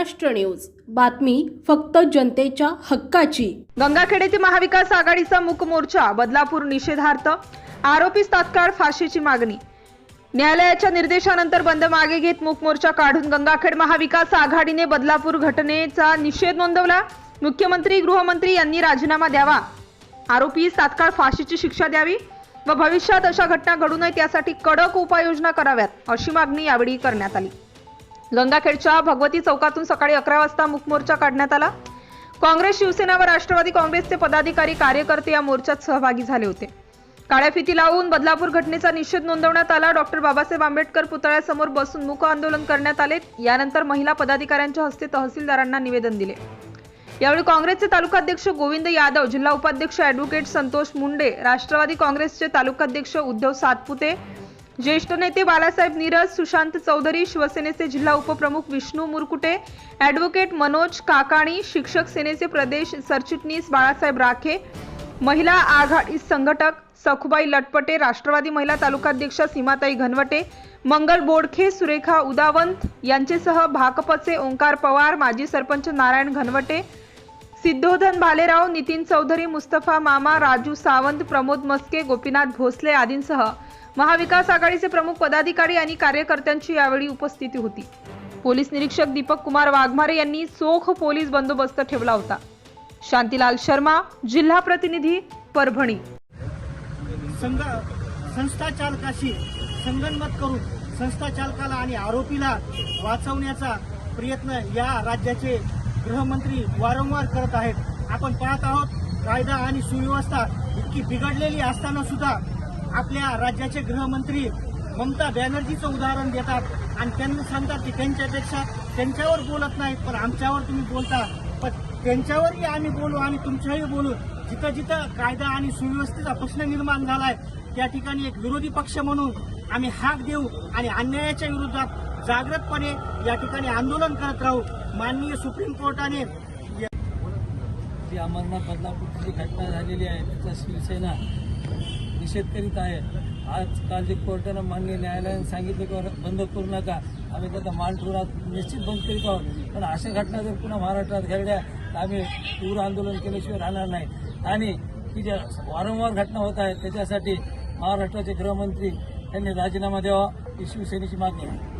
Maharashtra news. बातमी फक्त जनतेच्या हक्काची. गंगाखेड येथे महाविकास आघाडीचा मुख मोर्चा बदलापूर निषेधार्थ. आरोपीस तात्काळ फाशीची मागणी. न्यायालयाच्या निर्देशानंतर बंद मागे घेत मूक मोर्चा काढून गंगाखेड महाविकास आघाडीने बदलापूर घटनेचा निषेध नोंदवला. मुख्यमंत्री गृहमंत्री यांनी राजीनामा द्यावा. आरोपीस तात्काळ फाशीची शिक्षा द्यावी व भविष्यात अशा घटना घडू नये त्यासाठी कडक उपाययोजना कराव्यात अशी मागणी यावेळी करण्यात आली. लोंदाखेडच्या भगवती चौकातून सकाळी अकरा वाजता मुकमोर्चा काढण्यात आला. काँग्रेस शिवसेना व राष्ट्रवादी काँग्रेसचे पदाधिकारी कार्यकर्ते या मोर्चात सहभागी झाले होते. काळ्या फिती लावून बदलापूर घटनेचा निषेध नोंदवण्यात आला. डॉक्टर बाबासाहेब आंबेडकर पुतळ्यासमोर बसून मूक आंदोलन करण्यात आले. यानंतर महिला पदाधिकाऱ्यांच्या हस्ते तहसीलदारांना निवेदन दिले. यावेळी काँग्रेसचे तालुकाध्यक्ष गोविंद यादव जिल्हा उपाध्यक्ष अॅडव्होकेट संतोष मुंडे राष्ट्रवादी काँग्रेसचे तालुकाध्यक्ष उद्धव सातपुते ज्येष्ठ नेते बालासाहेब नीरज सुशांत चौधरी शिवसेनेचे जिल्हा उपप्रमुख विष्णू मुरकुटे ॲडव्होकेट मनोज काकाणी शिक्षक सेनेचे प्रदेश सरचिटणीस बाळासाहेब राखे महिला आघाडी संघटक सखुबाई लटपटे राष्ट्रवादी महिला तालुकाध्यक्षा सीमाताई घनवटे मंगल बोडखे सुरेखा उदावंत यांचेसह भाकपचे ओंकार पवार माजी सरपंच नारायण घनवटे सिद्धोधन भालेराव नितीन चौधरी मुस्तफा मामा राजू सावंत प्रमोद मस्के गोपीनाथ भोसले आदींसह महाविकास आघाडीचे प्रमुख पदाधिकारी आणि कार्यकर्त्यांची यावेळी उपस्थिती होती. पोलीस निरीक्षक दीपक कुमार वाघमारे यांनी चोख पोलीस बंदोबस्त ठेवला होता. शांतीलाल शर्मा जिल्हा प्रतिनिधी परभणी. संघ संस्था चालकाशी संगनमत करून संस्था चालकाला आणि आरोपीला वाचवण्याचा प्रयत्न या राज्याचे गृहमंत्री वारंवार करत आहेत. आपण पाहत आहोत कायदा आणि सुव्यवस्था इतकी बिघडलेली असताना सुद्धा आपल्या राज्याचे गृहमंत्री ममता बॅनर्जीचं उदाहरण देतात आणि त्यांना सांगतात की त्यांच्यापेक्षा त्यांच्यावर बोलत नाहीत पण आमच्यावर तुम्ही बोलता. पण त्यांच्यावरही आम्ही बोलू आणि तुमच्याही बोलू. जिथं जिथं कायदा आणि सुव्यवस्थेचा प्रश्न निर्माण झालाय त्या ठिकाणी एक विरोधी पक्ष म्हणून आम्ही हाक देऊ आणि अन्यायाच्या विरोधात जागृतपणे या ठिकाणी आंदोलन करत राहू. माननीय सुप्रीम कोर्टाने जी अमरनाथ बदलापूरची जी घटना झालेली आहे त्याचा शिवसेना निषेध करीत आहे. आज काल जे कोर्टानं मान्य न्यायालयाने सांगितलं की बंद करू नका. आम्ही त्याचा मान ठेवून निश्चित बंद करीत आहोत. पण अशा घटना जर पुन्हा महाराष्ट्रात घडल्या तर आम्ही तीव्र आंदोलन केल्याशिवाय राहणार नाही. आणि की ज्या वारंवार घटना होत आहेत त्याच्यासाठी महाराष्ट्राचे गृहमंत्री यांनी राजीनामा द्यावा ही शिवसेनेची मागणी आहे.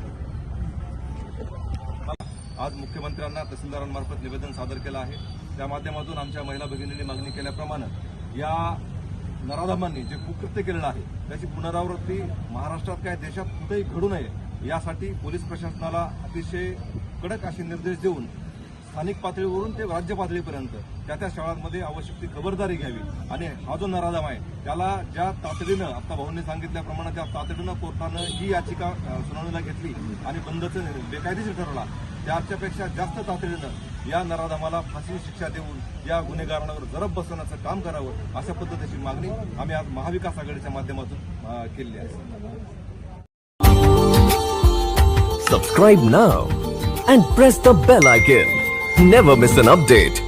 आज मुख्यमंत्र्यांना तहसीलदारांमार्फत निवेदन सादर केलं आहे. त्या माध्यमातून आमच्या महिला भगिनींनी मागणी केल्याप्रमाणे या नराधमांनी जे कुकृत्य केलेलं आहे त्याची पुनरावृत्ती महाराष्ट्रात काय देशात कुठेही घडू नये यासाठी पोलीस प्रशासनाला अतिशय कडक असे निर्देश देऊन स्थानिक पातळीवरून ते राज्य पातळीपर्यंत त्या त्या शाळांमध्ये आवश्यक ती खबरदारी घ्यावी. आणि हा जो नराधम आहे त्याला ज्या तातडीनं आता भाऊंनी सांगितल्याप्रमाणे त्या तातडीनं कोर्टानं ही याचिका सुनावणीला घेतली आणि बंदचं बेकायदेशीर ठरवला. चारच्यापेक्षा जास्त तातडीनं या नराधमाला फाशी शिक्षा देऊन या गुन्हेगारांवर जरब बसवण्याचं काम करावं अशा पद्धतीची मागणी आम्ही आज महाविकास आघाडीच्या माध्यमातून केलेली आहे. Subscribe now and press the bell icon never miss an update